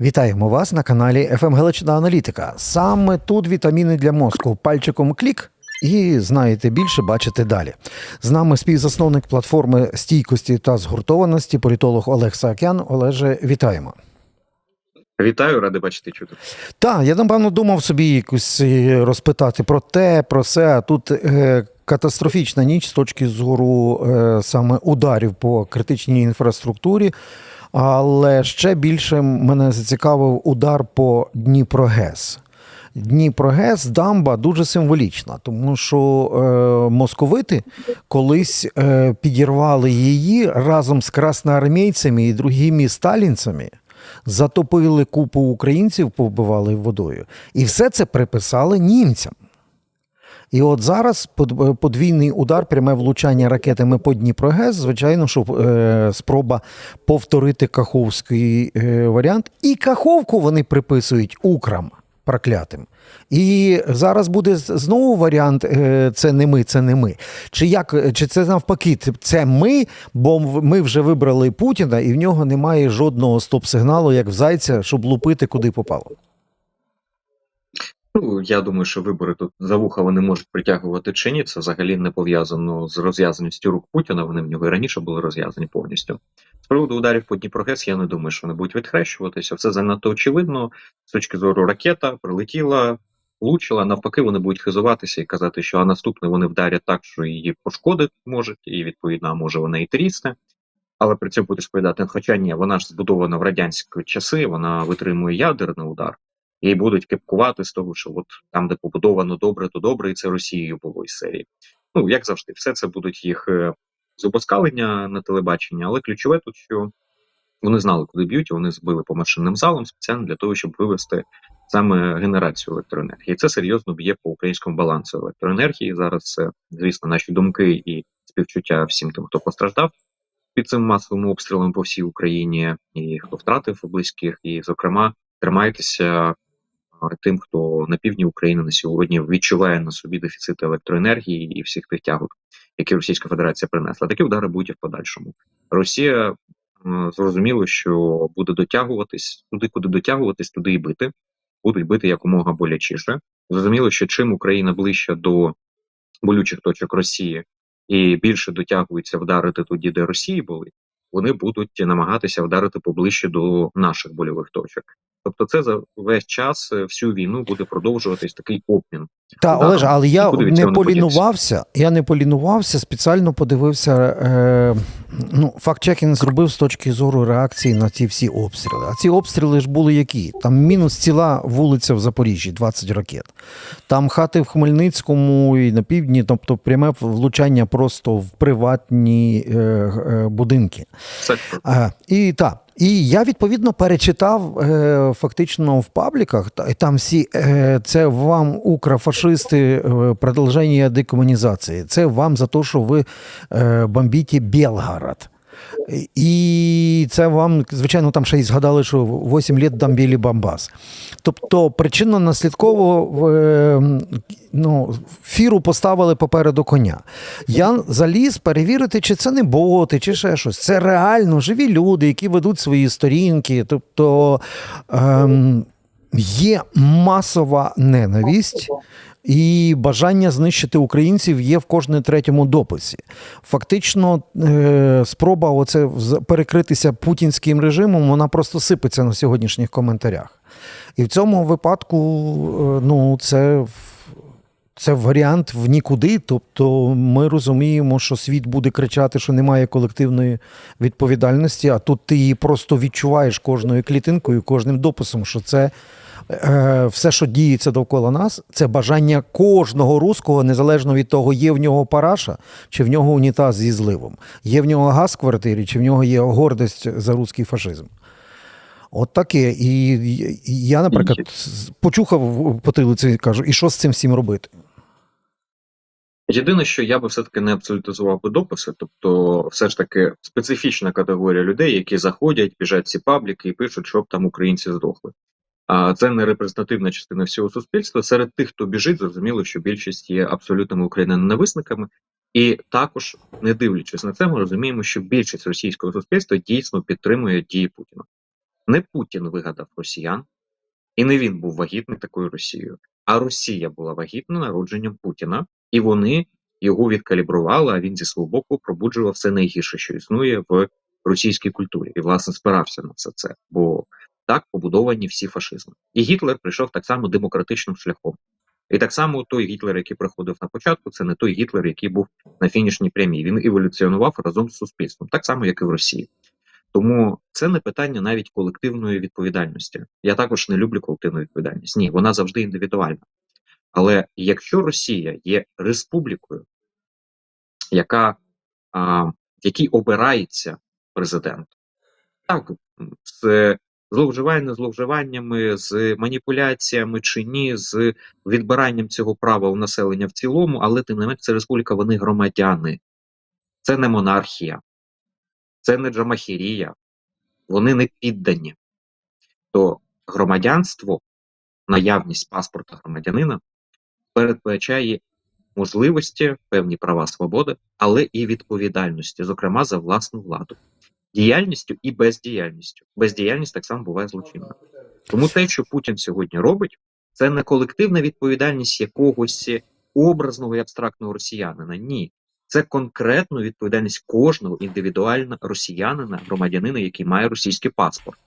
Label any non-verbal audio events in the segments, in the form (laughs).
Вітаємо вас на каналі «ФМ Галичина Аналітика. Саме тут вітаміни для мозку. Пальчиком клік. І знаєте більше, бачите далі. З нами співзасновник платформи стійкості та згуртованості, політолог Олег Саакян. Олеже, вітаємо. Вітаю, радий бачити чути. Так, я напевно думав собі якось е, розпитати про те, про все. Тут е, катастрофічна ніч з точки зору е, саме ударів по критичній інфраструктурі. Але ще більше мене зацікавив удар по Дніпрогес. Дніпрогес дамба дуже символічна, тому що е, московити колись е, підірвали її разом з красноармійцями і другими сталінцями, затопили купу українців, повбивали водою. І все це приписали німцям. І от зараз под- подвійний удар, пряме влучання ракетами по Дніпрогес, звичайно, що е, спроба повторити каховський е, варіант. І каховку вони приписують украм проклятим. І зараз буде знову варіант: е, це не ми, це не ми. Чи як, чи це навпаки, це ми, бо ми вже вибрали Путіна, і в нього немає жодного стоп-сигналу, як в зайця, щоб лупити куди попало. Ну я думаю, що вибори тут за вуха вони можуть притягувати чи ні. Це взагалі не пов'язано з розв'язаністю рук Путіна. Вони в нього і раніше були розв'язані повністю. З приводу ударів по Дніпрогес, я не думаю, що вони будуть відхрещуватися. Все занадто очевидно. З точки зору ракета прилетіла, влучила. Навпаки, вони будуть хизуватися і казати, що а наступний вони вдарять так, що її пошкодити можуть, і відповідно, а може вона і трісне. Але при цьому буде сповідати, хоча ні, вона ж збудована в радянські часи, вона витримує ядерний удар, і будуть кепкувати з того, що от там, де побудовано добре, то добре, і це Росією було із серії. Ну як завжди, все це будуть їх е, зубоскалення на телебаченні, але ключове тут, що вони знали, куди б'ють, вони збили по машинним залам спеціально для того, щоб вивести саме генерацію електроенергії. Це серйозно б'є по українському балансу електроенергії. Зараз це, звісно, наші думки і співчуття всім тим, хто постраждав під цим масовим обстрілом по всій Україні, і хто втратив близьких, і зокрема тримайтеся тим, хто на півдні України на сьогодні відчуває на собі дефіцит електроенергії і всіх тих тягот, які Російська Федерація принесла. Такі удари будуть і в подальшому. Росія м, зрозуміло, що буде дотягуватись туди, куди дотягуватись, туди і бити. Будуть бити якомога болячіше. Зрозуміло, що чим Україна ближче до болючих точок Росії і більше дотягуються вдарити туди, де Росії були, вони будуть намагатися вдарити поближче до наших больових точок. Тобто, це за весь час е, всю війну буде продовжуватись такий обмін. Та Да, Олеже, але я не полінувався. Я не полінувався, спеціально подивився. Е, ну, факт-чекінг зробив з точки зору реакції на ці всі обстріли. А ці обстріли ж були які? Там мінус ціла вулиця в Запоріжжі, 20 ракет. Там хати в Хмельницькому і на півдні, тобто пряме влучання просто в приватні е, е, будинки. Сектор. А, і так. І я відповідно перечитав е, фактично в пабліках, та- і там всі е, це вам укрофашисти, е, продовження декомунізації. Це вам за те, що ви е, бомбіті Белгород. І це вам, звичайно, там ще й згадали, що 8 літ бомбили Бомбас. Тобто причинно-наслідково е, ну, фіру поставили попереду коня. Я заліз перевірити, чи це не боти, чи ще щось. Це реально живі люди, які ведуть свої сторінки. Тобто ем, є масова ненависть. І бажання знищити українців є в кожному третьому дописі. Фактично, е, спроба оце перекритися путінським режимом, вона просто сипеться на сьогоднішніх коментарях. І в цьому випадку, е, ну, це, це варіант в нікуди. Тобто ми розуміємо, що світ буде кричати, що немає колективної відповідальності, а тут ти її просто відчуваєш кожною клітинкою, кожним дописом, що це. Е, Все, що діється довкола нас, це бажання кожного руського, незалежно від того, є в нього параша, чи в нього унітаз зі зливом, є в нього газ в квартирі, чи в нього є гордість за руський фашизм. От таке. І я, наприклад, почухав потилиці і кажу, і що з цим всім робити? Єдине, що я би все-таки не абсолютизував би дописи, тобто, все ж таки специфічна категорія людей, які заходять, біжать ці пабліки і пишуть, щоб там українці здохли. А це не репрезентативна частина всього суспільства. Серед тих, хто біжить, зрозуміло, що більшість є абсолютними україноненависниками. І також, не дивлячись на це, ми розуміємо, що більшість російського суспільства дійсно підтримує дії Путіна. Не Путін вигадав росіян, і не він був вагітний такою Росією, а Росія була вагітна народженням Путіна, і вони його відкалібрували, а він зі свого боку пробуджував все найгірше, що існує в російській культурі, і власне спирався на все це, бо так побудовані всі фашизми. І Гітлер прийшов так само демократичним шляхом. І так само той Гітлер, який приходив на початку, це не той Гітлер, який був на фінішній прямій. Він еволюціонував разом з суспільством, так само, як і в Росії. Тому це не питання навіть колективної відповідальності. Я також не люблю колективну відповідальність. Ні, вона завжди індивідуальна. Але якщо Росія є республікою, яка, а, якій обирається президент, так, з зловживання, зловживаннями, з маніпуляціями чи ні, з відбиранням цього права у населення в цілому, але тим не менш це республіка, вони громадяни, це не монархія, це не джамахірія, вони не піддані. То громадянство, наявність паспорта громадянина передбачає можливості, певні права свободи, але і відповідальності, зокрема за власну владу, діяльністю і бездіяльністю. Бездіяльність так само буває злочинна. Тому те, що Путін сьогодні робить, це не колективна відповідальність якогось образного і абстрактного росіянина. Ні, це конкретну відповідальність кожного індивідуального росіянина, громадянина, який має російський паспорт.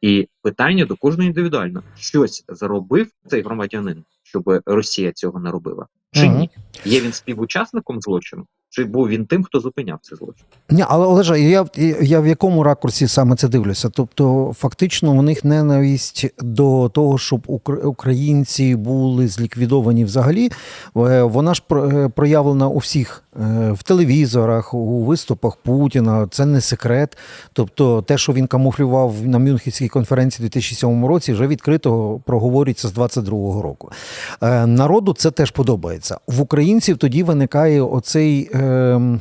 І питання до кожного індивідуально: щось заробив цей громадянин, щоб Росія цього не робила, чи ні? Є він співучасником злочину, чи був він тим, хто зупиняв цей злочин? Ні, але Олежа, я, я в якому ракурсі саме це дивлюся? Тобто, фактично, у них ненависть до того, щоб укр- українці були зліквідовані взагалі. е, Вона ж е, проявлена у всіх е, в телевізорах, у виступах Путіна. Це не секрет. Тобто, те, що він камуфлював на Мюнхенській конференції у 2007 році, вже відкрито проговорюється з 22-го року. Народу це теж подобається. В українців тоді виникає оцей. Ем,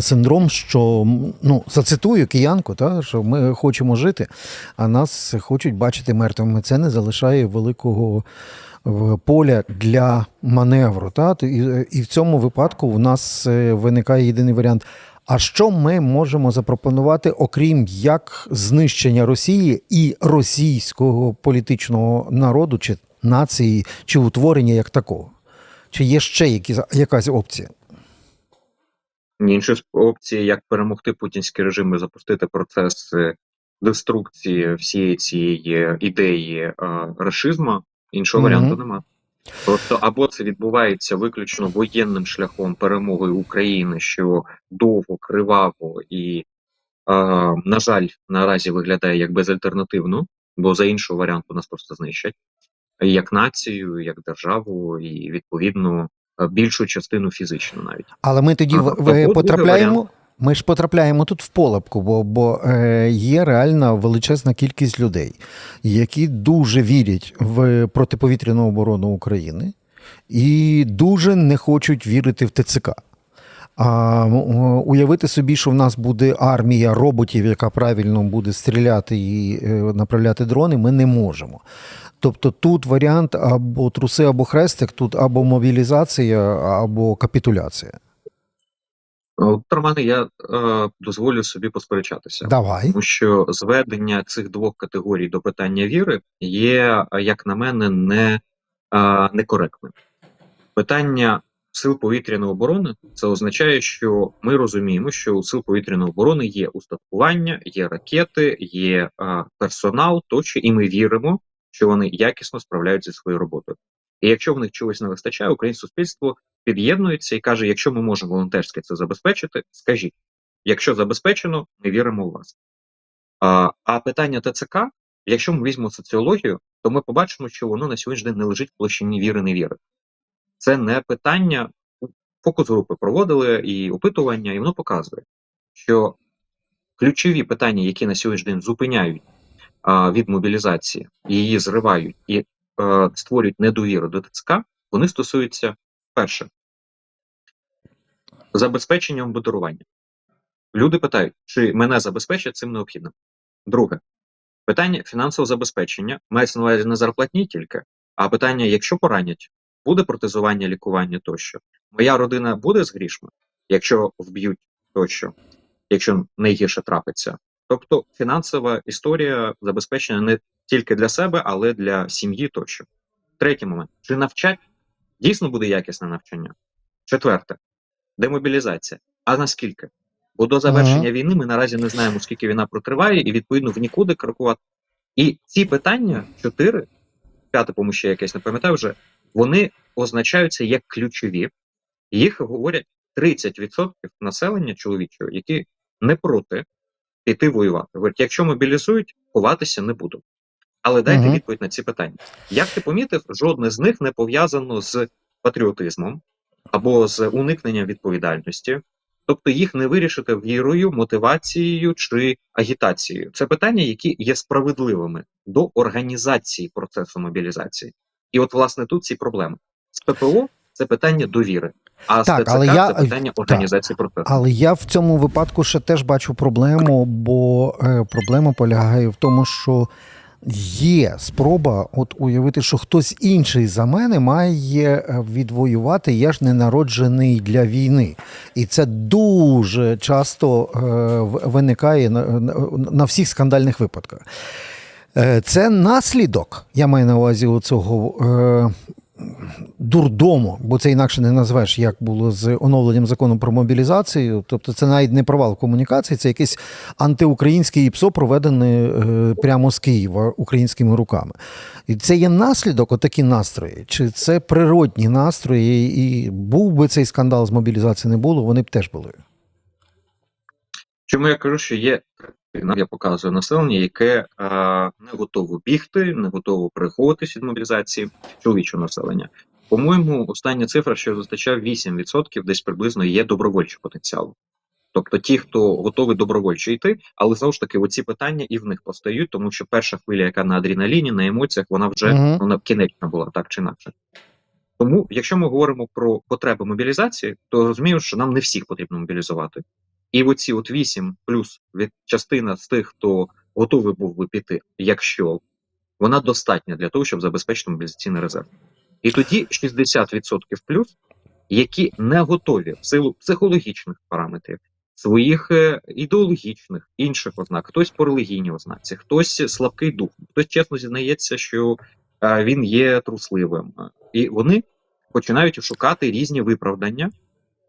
Синдром, що ну зацитую киянку, та що ми хочемо жити, а нас хочуть бачити мертвими. Це не залишає великого е, поля для маневру. Та? І, в цьому випадку в нас е, виникає єдиний варіант. А що ми можемо запропонувати, окрім як знищення Росії і російського політичного народу чи нації, чи утворення як такого? Чи є ще які, якась опція? Іншої опції, як перемогти путінський режим і запустити процес е, деструкції всієї цієї ідеї е, рашизму, іншого Мгм. варіанту немає. Просто або це відбувається виключно воєнним шляхом перемоги України, що довго, криваво і, е, на жаль, наразі виглядає як безальтернативно, бо за іншого варіанту нас просто знищать як націю, як державу, і відповідно е, більшу частину фізично навіть. Але ми тоді Ага, в- або потрапляємо. Ми ж потрапляємо тут в полепку, бо, бо е, є реальна величезна кількість людей, які дуже вірять в протиповітряну оборону України і дуже не хочуть вірити в ТЦК. А уявити собі, що в нас буде армія роботів, яка правильно буде стріляти і е, направляти дрони, ми не можемо. Тобто тут варіант або труси, або хрестик, тут або мобілізація, або капітуляція. От, Романе, я е, дозволю собі посперечатися. Давай. Тому що зведення цих двох категорій до питання віри є, е, як на мене, не, е, некоректним. Питання сил повітряної оборони це означає, що ми розуміємо, що у сил повітряної оборони є устаткування, є ракети, є е, персонал, тощо, і ми віримо, що вони якісно справляються зі своєю роботою. І якщо в них чогось не вистачає, українське суспільство під'єднується і каже: якщо ми можемо волонтерськи це забезпечити, скажіть. Якщо забезпечено, ми віримо в вас. А, а питання ТЦК, якщо ми візьмемо соціологію, то ми побачимо, що воно на сьогоднішній день не лежить в площині віри не віри. Це не питання. Фокус групи проводили і опитування, і воно показує, що ключові питання, які на сьогоднішній день зупиняють від мобілізації, її зривають і е, створюють недовіру до ТЦК, вони стосуються перше забезпечення обдарування. Люди питають, чи мене забезпечать цим необхідним. Друге питання фінансового забезпечення мається на увазі не зарплатні тільки, а питання: якщо поранять, буде протезування, лікування тощо. Моя родина буде з грішми, якщо вб'ють тощо, якщо найгірше трапиться. Тобто фінансова історія забезпечена не тільки для себе, але для сім'ї тощо. Третій момент: чи навчать дійсно буде якісне навчання? Четверте демобілізація. А наскільки? Бо до завершення війни ми наразі не знаємо, скільки війна протриває, і відповідно в нікуди крокувати. І ці питання, чотири, п'яте, по ще якесь не пам'ятаю вже, вони означаються як ключові. Їх говорять 30% населення чоловічого, які не проти піти воювати. Говорять, якщо мобілізують, ховатися не буду. Але дайте Мгм. відповідь на ці питання. Як ти помітив, жодне з них не пов'язано з патріотизмом або з уникненням відповідальності. Тобто їх не вирішити вірою, мотивацією чи агітацією. Це питання, які є справедливими до організації процесу мобілізації. І от, власне, тут ці проблеми. З ППО це питання довіри, а Так, але я- це питання організації процесу. Але я в цьому випадку ще теж бачу проблему, бо е, проблема полягає в тому, що є спроба от уявити, що хтось інший за мене має е, відвоювати. Я ж не народжений для війни. І це дуже часто е, виникає на, на, на всіх скандальних випадках. Е, Це наслідок, я маю на увазі оцього е, дурдому, бо це інакше не назвеш, як було з оновленням закону про мобілізацію. Тобто це навіть не провал комунікації, це якесь антиукраїнське ІПСО, проведене прямо з Києва українськими руками. І це є наслідок, отакі настрої, чи це природні настрої, і був би цей скандал з мобілізації не було, вони б теж були. Чому я кажу, що є я показую населення, яке е, не готово бігти, не готово переховуватись від мобілізації чоловічого населення. По-моєму, остання цифра, що зустрічав, 8% десь приблизно є добровольчий потенціал. Тобто ті, хто готовий добровольчо йти, але знову ж таки, оці питання і в них постають, тому що перша хвиля, яка на адреналіні, на емоціях, вона вже Мгм. вона кінечна була так чи інакше. Тому, якщо ми говоримо про потреби мобілізації, то розуміємо, що нам не всіх потрібно мобілізувати. І оці от 8 плюс від частина з тих, хто готовий був би піти, якщо вона достатня для того, щоб забезпечити мобілізаційний резерв. І тоді 60% плюс, які не готові в силу психологічних параметрів, своїх е, ідеологічних інших ознак, хтось по релігійній ознаці, хтось слабкий дух, хтось чесно зізнається, що е, він є трусливим. І вони починають шукати різні виправдання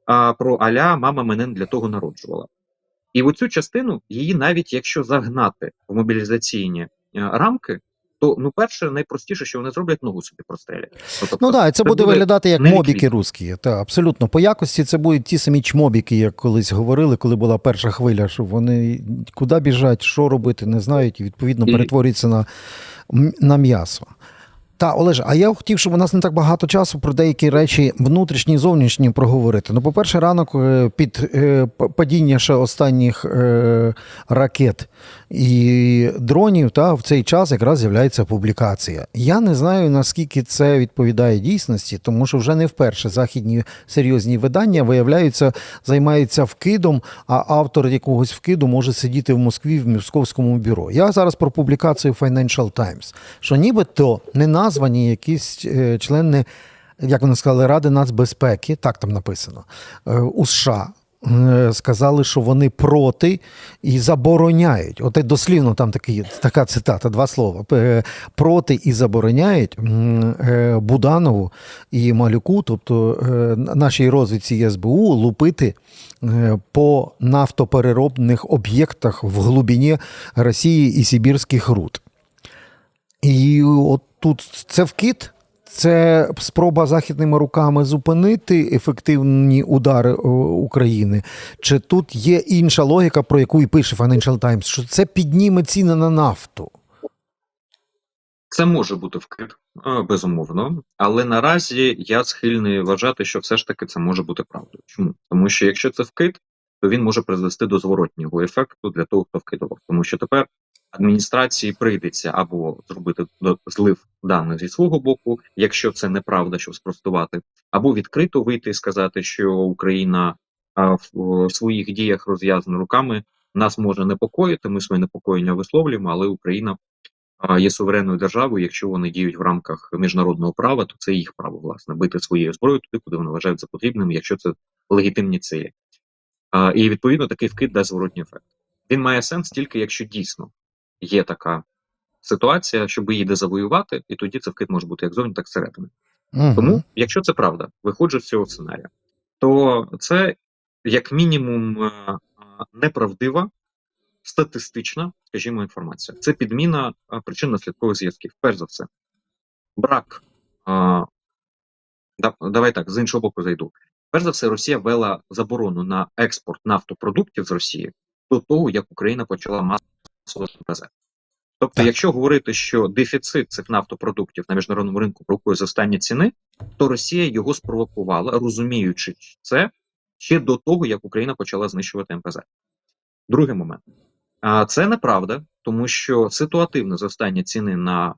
а, про аля мама мене для того народжувала. І в цю частину її, навіть якщо загнати в мобілізаційні е, рамки, то ну перше, найпростіше, що вони зроблять, ногу собі прострелять. Тобто, Ну так, це, буде виглядати як мобіки русські. Та, абсолютно. По якості це будуть ті самі чмобіки, як колись говорили, коли була перша хвиля, що вони куди біжать, що робити, не знають, і відповідно перетворюються на, на м'ясо. Та, Олеже, а я хотів, щоб у нас не так багато часу про деякі речі внутрішні і зовнішні проговорити. Ну, по-перше, ранок е, під е, падіння ще останніх е, ракет і дронів, та в цей час якраз з'являється публікація. Я не знаю, наскільки це відповідає дійсності, тому що вже не вперше західні серйозні видання виявляються, займаються вкидом, а автор якогось вкиду може сидіти в Москві в московському бюро. Я зараз про публікацію Financial Times, що нібито не названі якісь е, члени, як вони сказали, Ради нацбезпеки, так там написано, е, у США. Е, Сказали, що вони проти і забороняють. От дослівно там такий, така цитата, два слова. Е, Проти і забороняють е, Буданову і Малюку, тобто нашій розвідці СБУ, лупити по нафтопереробних об'єктах в глибині Росії і Сибірських руд. І от тут це вкид, це спроба західними руками зупинити ефективні удари України. Чи тут є інша логіка, про яку і пише Financial Times, що це підніме ціни на нафту? Це може бути вкид, е, безумовно, але наразі я схильний вважати, що все ж таки це може бути правдою. Чому? Тому що якщо це вкид, то він може призвести до зворотнього ефекту для того, хто вкидував. Тому що тепер адміністрації прийдеться або зробити злив даних зі свого боку, якщо це неправда, щоб спростувати, або відкрито вийти і сказати, що Україна в, своїх діях розв'язана руками нас може непокоїти. Ми своє непокоєння висловлюємо, але Україна є суверенною державою. Якщо вони діють в рамках міжнародного права, то це їх право власне бити своєю зброєю туди, куди вони вважають за потрібним, якщо це легітимні цілі. І відповідно такий вкид дасть зворотній ефект. Він має сенс тільки якщо дійсно є така ситуація, щоб її де завоювати, і тоді це вкид може бути як зовні, так і зсередини. Мгм. Тому, якщо це правда, виходжу з цього сценарія, то це як мінімум е, неправдива, статистична, скажімо, інформація. Це підміна е, причинно-наслідкових зв'язків. Перш за все, брак. е, да- Давай так, з іншого боку зайду. Перш за все, Росія ввела заборону на експорт нафтопродуктів з Росії до того, як Україна почала масово НПЗ. Тобто, Так. якщо говорити, що дефіцит цих нафтопродуктів на міжнародному ринку провокує зростання ціни, то Росія його спровокувала, розуміючи це ще до того, як Україна почала знищувати МПЗ. Другий момент. А, Це неправда, тому що ситуативне зростання ціни на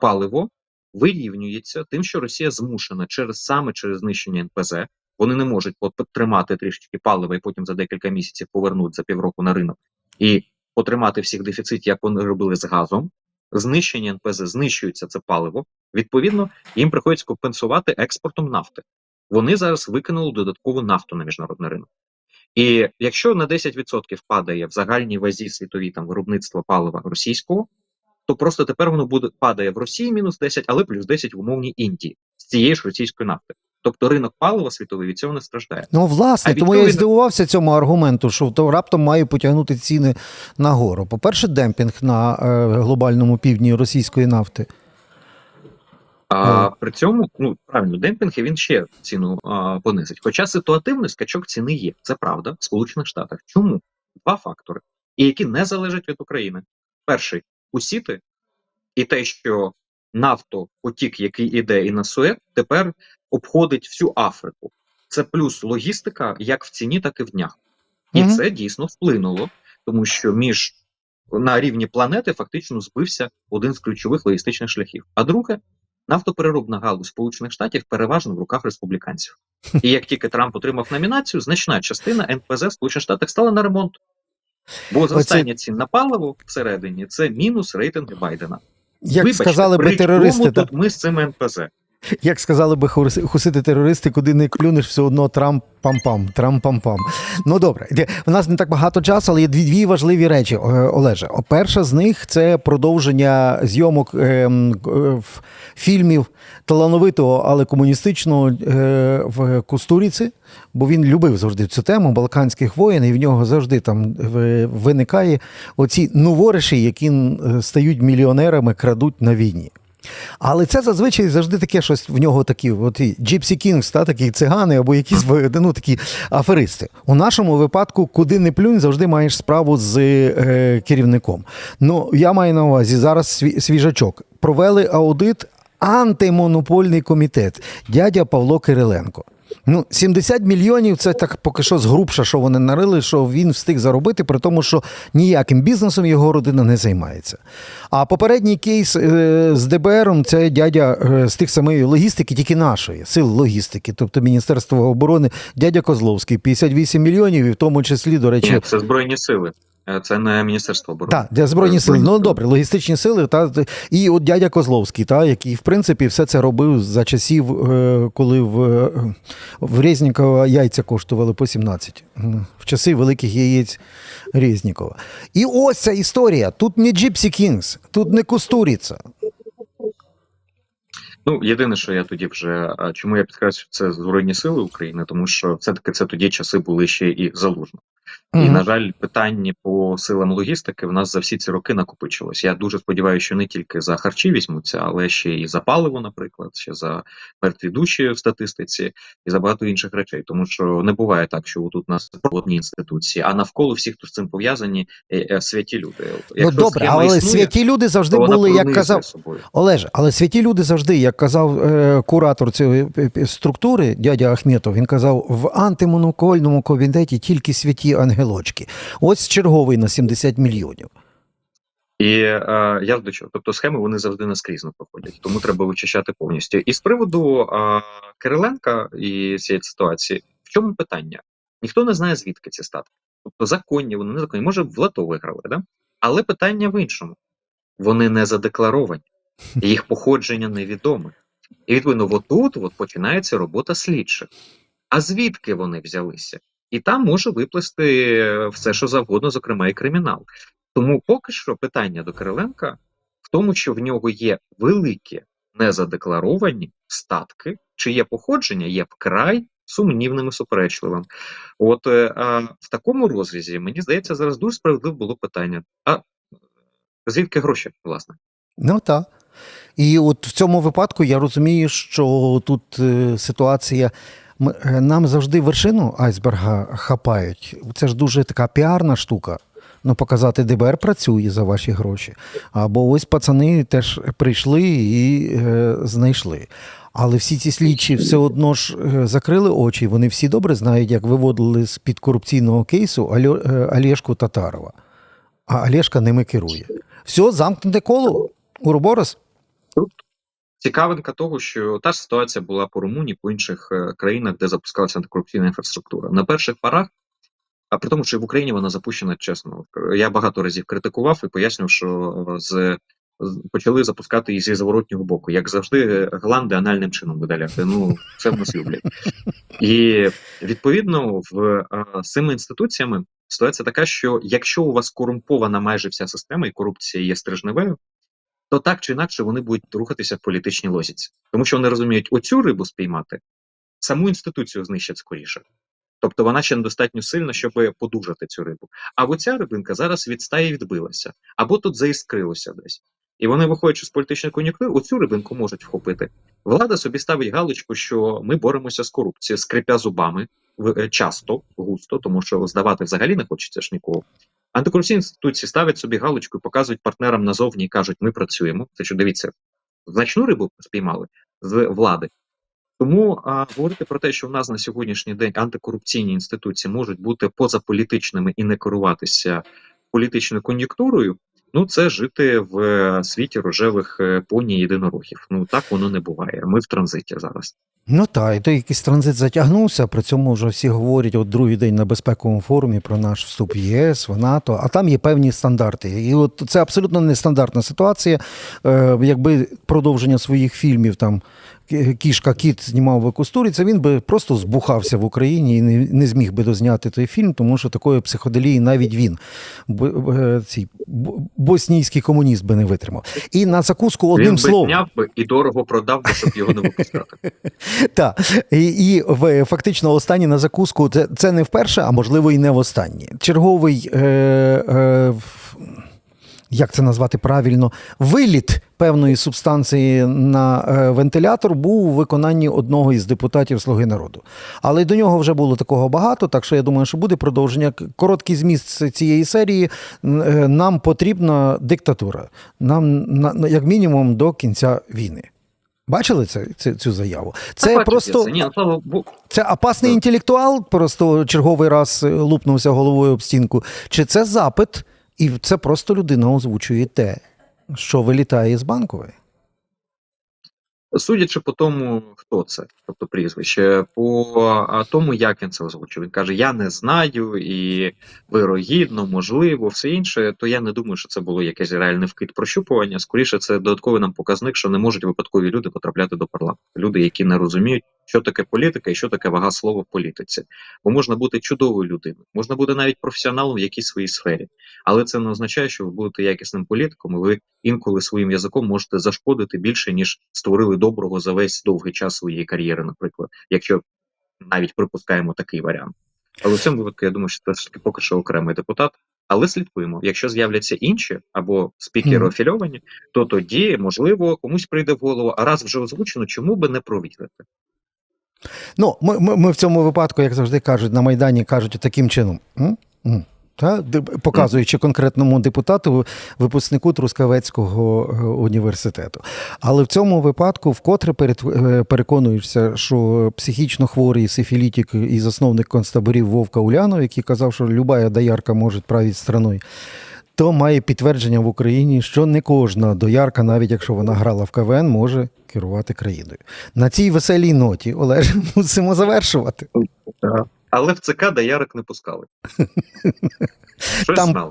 паливо вирівнюється тим, що Росія змушена через саме через знищення НПЗ. Вони не можуть потримати трішечки палива і потім за декілька місяців повернути за півроку на ринок і потримати всіх дефіцит, як вони робили з газом. Знищення НПЗ знищується це паливо. Відповідно, їм приходиться компенсувати експортом нафти. Вони зараз викинули додаткову нафту на міжнародний ринок. І якщо на 10% падає в загальній вазі світовій там виробництва палива російського, то просто тепер воно буде падає в Росії мінус 10, але плюс 10 в умовній Індії з цієї ж російської нафти. Тобто ринок палива світовий від цього не страждає. Ну, власне, А тому я і здивувався цьому аргументу, що то раптом має потягнути ціни нагору. По-перше, демпінг на е, глобальному півдні російської нафти. А О. при цьому, ну правильно, демпінг і він ще ціну а, понизить. Хоча ситуативний скачок ціни є, це правда, в Сполучених Штатах. Чому? Два фактори, і які не залежать від України. Перший усіти, і те, що нафтопотік, який іде і на Сует, тепер обходить всю Африку. Це плюс логістика як в ціні, так і в днях. І Мгм. це дійсно вплинуло, тому що між на рівні планети фактично збився один з ключових логістичних шляхів. А друге, нафтопереробна галузь Сполучених Штатів переважно в руках республіканців. (laughs) І як тільки Трамп отримав номінацію, значна частина НПЗ в Сполучених Штатах стала на ремонт. Бо зростання цін на паливо всередині це мінус рейтинги Байдена. Як Вибачте, сказали би при терористи, чому тут ми з цим НПЗ. Як сказали би хусити терористи, куди не клюнеш, все одно Трамп пам-пам, Трамп-пам-пам. Ну добре, у нас не так багато часу, але є дві, дві важливі речі, Олеже. Перша з них це продовження зйомок е, е, фільмів талановитого, але комуністичного е, в Кустуріці, бо він любив завжди цю тему Балканських воєн, і в нього завжди там виникає оці новориші, які стають мільйонерами, крадуть на війні. Але це зазвичай завжди таке щось в нього такі, от і Джіпсі Кінгс, та, такі цигани або якісь ну, такі аферисти. У нашому випадку, куди не плюнь, завжди маєш справу з е, керівником. Ну, я маю на увазі зараз сві- свіжачок. Провели аудит антимонопольний комітет, дядя Павло Кириленко. Ну, 70 мільйонів це так поки що згрубша, що вони нарили, що він встиг заробити, при тому, що ніяким бізнесом його родина не займається. А попередній кейс е, з ДБРом це дядя е, з тих самої логістики, тільки нашої, сил логістики, тобто Міністерства оборони, дядя Козловський, 58 мільйонів, і в тому числі, до речі, це Збройні сили, це не Міністерство оборони. так, для збройні сили. Ну добре, логістичні сили. Та і от дядя Козловський, та який в принципі все це робив за часів, е, коли в, е, в Резнікова яйця коштували по 17, в часи великих яєць Резнікова. І ось ця історія. Тут не Gypsy Kings, тут не Кустуріца. Ну, єдине, що я тоді вже чому я підкреслюю, це Збройні Сили України, тому що все-таки це тоді часи були ще і залужно. І, на жаль, питання по силам логістики в нас за всі ці роки накопичилось. Я дуже сподіваюся, що не тільки за харчі візьмуться, але ще і за паливо, наприклад, ще за мертві душі в статистиці і за багато інших речей. Тому що не буває так, що тут у нас одні інституції, а навколо всіх, хто з цим пов'язані, е, е, святі люди. Ну добре, але існує, святі люди завжди були, як казав собою. Олеже, але святі люди завжди, як казав е, куратор цієї е, структури, дядя Ахметов, він казав, в антимонопольному комітеті тільки святі ангелочки. Ось черговий на 70 мільйонів. І е, я до чого? Тобто схеми вони завжди наскрізно проходять, тому треба вичищати повністю. І з приводу е, Кириленка і цієї ситуації, в чому питання? Ніхто не знає, звідки ці статки. Тобто законні, вони незаконні. Може, в лото виграли, да? але питання в іншому: вони не задекларовані, їх походження невідоме. І відповідно, отут от починається робота слідчих. А звідки вони взялися? І там може виплести е, все, що завгодно, зокрема і кримінал. Тому поки що питання до Кириленка в тому, що в нього є великі незадекларовані статки, чиє походження є вкрай сумнівним і суперечливим. От е, а, в такому розрізі, мені здається, зараз дуже справедливо було питання: а звідки гроші, власне? Ну так. І от в цьому випадку я розумію, що тут е, ситуація. Е, Нам завжди вершину айсберга хапають. Це ж дуже така піарна штука. Ну, показати ДБР працює за ваші гроші. Або ось пацани теж прийшли і е, знайшли. Але всі ці слідчі все одно ж е, закрили очі. Вони всі добре знають, як виводили з під корупційного кейсу е, Олєшку Татарова. А Олєшка ними керує. Все, замкнуте коло. Уроборос. Цікавинка того, що та ж ситуація була по Румунії, по інших е, країнах, де запускалася антикорупційна інфраструктура. На перших порах, а при тому, що в Україні вона запущена чесно. Я багато разів критикував і пояснював, що е, з. Почали запускати її зі зворотнього боку, як завжди, е, гланди анальним чином видаляти. Ну це в нас люблять. І відповідно в цими інституціями ситуація така, що якщо у вас корумпована майже вся система, і корупція є стрижневою, то так чи інакше вони будуть рухатися в політичній лозіці, тому що вони розуміють, оцю рибу спіймати, саму інституцію знищать скоріше. Тобто вона ще недостатньо сильна, щоб подужати цю рибу. А оця рибинка зараз від стаї відбилася, або тут заіскрилося десь. І вони, виходячи з політичної кон'юнктури, оцю рибинку можуть вхопити. Влада собі ставить галочку, що ми боремося з корупцією, скрипя зубами е, часто, густо, тому що здавати взагалі не хочеться ж нікого. Антикорупційні інституції ставлять собі галочку показують партнерам назовні і кажуть, ми працюємо. Це що дивіться, значну рибу спіймали з влади. Тому а, говорити про те, що в нас на сьогоднішній день антикорупційні інституції можуть бути позаполітичними і не керуватися політичною кон'юнктурою, ну це жити в е, світі рожевих е, поні єдинорогів. Ну так воно не буває. Ми в транзиті зараз. Ну так, і той якийсь транзит затягнувся. При цьому вже всі говорять от другий день на безпековому форумі про наш вступ в ЄС, в НАТО, а там є певні стандарти. І от це абсолютно нестандартна ситуація. Е, якби продовження своїх фільмів там «Кі- кішка кіт знімав би Кустуріця, він би просто збухався в Україні і не, не зміг би дозняти той фільм, тому що такої психоделії навіть він, б, б- цей б- боснійський комуніст би не витримав. І на закуску одним Він би словом. зняв би і дорого продав би, щоб його не випускати. (laughs) Так, і, і в, фактично останнє на закуску це, це не вперше, а можливо і не востаннє. Черговий, е, е, в- як це назвати правильно, виліт певної субстанції на е, вентилятор був у виконанні одного із депутатів Слуги народу. Але до нього вже було такого багато, так що я думаю, що буде продовження. Короткий зміст цієї серії. Е, Нам потрібна диктатура. Нам на, на- як мінімум до кінця війни. Бачили це, це, цю заяву? Це Так, просто Ні, ну, слава Богу. це опасний інтелектуал, просто черговий раз е, лупнувся головою об стінку. Чи це запит, і це просто людина озвучує те, що вилітає з банкової? Судячи по тому, хто це, тобто прізвище, по тому, як він це озвучив. Він каже: Я не знаю, і вирогідно, можливо, все інше. То я не думаю, що це було якесь реальне вкид прощупування. Скоріше, це додатковий нам показник, що не можуть випадкові люди потрапляти до парламенту. Люди, які не розуміють, що таке політика і що таке вага слова в політиці. Бо можна бути чудовою людиною, можна бути навіть професіоналом в якійсь своїй сфері, але це не означає, що ви будете якісним політиком, і ви інколи своїм язиком можете зашкодити більше, ніж створили доброго за весь довгий час своєї кар'єри, наприклад, якщо навіть припускаємо такий варіант. Але в цьому випадку я думаю, що це все таки поки що окремий депутат. Але слідкуємо, якщо з'являться інші або спікери Мгм. афільовані, то тоді можливо комусь прийде в голову, а раз вже озвучено, чому би не провірити? Ну, ми, ми, ми в цьому випадку, як завжди кажуть, на Майдані кажуть таким чином. Та, показуючи конкретному депутату, випускнику Трускавецького е, університету. Але в цьому випадку вкотре е, переконуєшся, що психічно хворий сифілітик і засновник концтаборів Вовка Улянов, який казав, що люба доярка може правити страною, то має підтвердження в Україні, що не кожна доярка, навіть якщо вона грала в КВН, може керувати країною. На цій веселій ноті, Олеже, (laughs) мусимо завершувати. Але в ЦК доярок не пускали. (laughs) Щось Там- знали.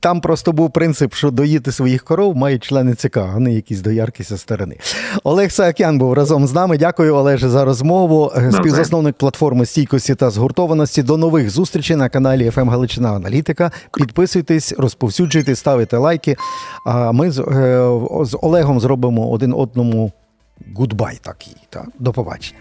Там просто був принцип, що доїти своїх коров мають члени ЦК, а не якісь доярки зі сторони. Олег Саакян був разом з нами. Дякую, Олеже, за розмову. Співзасновник платформи стійкості та згуртованості. До нових зустрічей на каналі «ФМ Галичина Аналітика. Підписуйтесь, розповсюджуйте, ставите лайки. А ми з, е, з Олегом зробимо один одному гудбай такий. Так? До побачення.